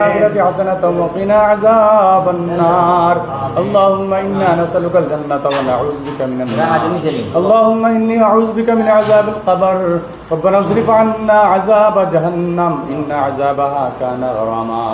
الآخرة حسنة وقنا عذاب النار اللهم إنا نسألك الجنة ونعوذ بك من النار اللهم إني أعوذ بك من عذاب القبر ربنا اصرف عنا عذاب جهنم إن عذابها كان غراما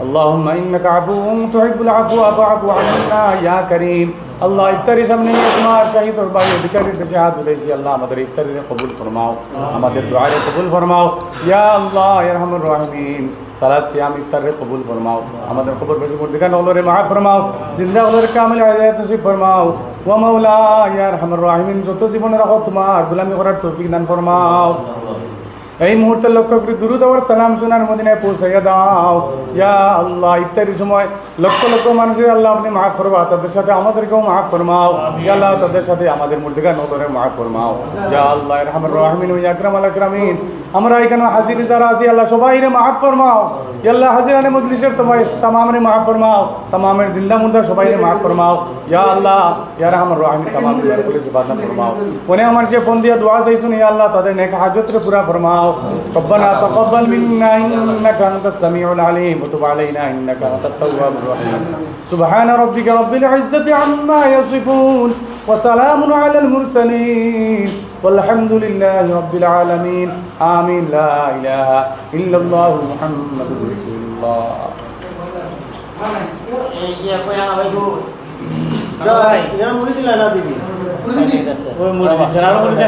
اللهم إنك عفو تحب العفو فاعف عنا يا كريم আল্লাহ ইফতারি সামনে নিয়ে তোমার শাহিদ ভাই অধিকারীর দেশে হাত উঠেছি আল্লাহ আমাদের ইফতারির কবুল ফরমাও আমাদের দোয়ারে কবুল ফরমাও ইয়া আল্লাহ ইরহামুর রাহিমিন সালাত সিয়াম ইফতারে কবুল ফরমাও। আমাদের খবর বেশি মর্দিকা নলরে মাহা ফরমাও। জিন্দা ওদের কামিল হায়াত নসিব ফরমাও। ওয়া মাওলা, ইয়া রাহমান রাহিম যত জীবনে রাখো তোমার, গোলামি করার তৌফিক দান ফরমাও। এই মুহূর্তে লক্ষ্য করে দুরুদ আবার সালাম শোনার মদিনায় পৌঁছাইয়া দাও। ইয়া আল্লাহ ইফতারির সময় লক্ষ লক্ষ মানুষের আল্লাহ আপনি মাফ করবা তাদের সাথে আমাদেরকেও মাফ ফরমাও। ইয়া আল্লাহ তাদের সাথে আমাদের মধ্যে নদরে মাফ ফরমাও। ইয়া আল্লাহ রহমান রহমিন ইয়া আকরাম আল আকরামিন আমরা এখানে হাজির যারা আছি আল্লাহ সবাই রে মাফ ফরমাও। ইয়া আল্লাহ হাজিরানে মজলিসের তোমার তামামরে মাফ ফরমাও। তামামের জিন্দা মুর্দা সবাই রে মাফ ফরমাও। ইয়া আল্লাহ ইয়া রহমান রহমিন তামাম বাদনা ফরমাও। কোনে আমার যে ফোন দিয়া দোয়া চাইছুন ইয়া আল্লাহ তাদের নেক হাজত রে পুরা ফরমাও। ربنا تقبل منا انك انت السميع العليم وتب علينا انك انت التواب الرحيم سبحان ربك رب العزه عما يصفون وسلام على المرسلين والحمد لله رب العالمين آمين لا إله إلا الله محمد رسول الله বাকি ওটা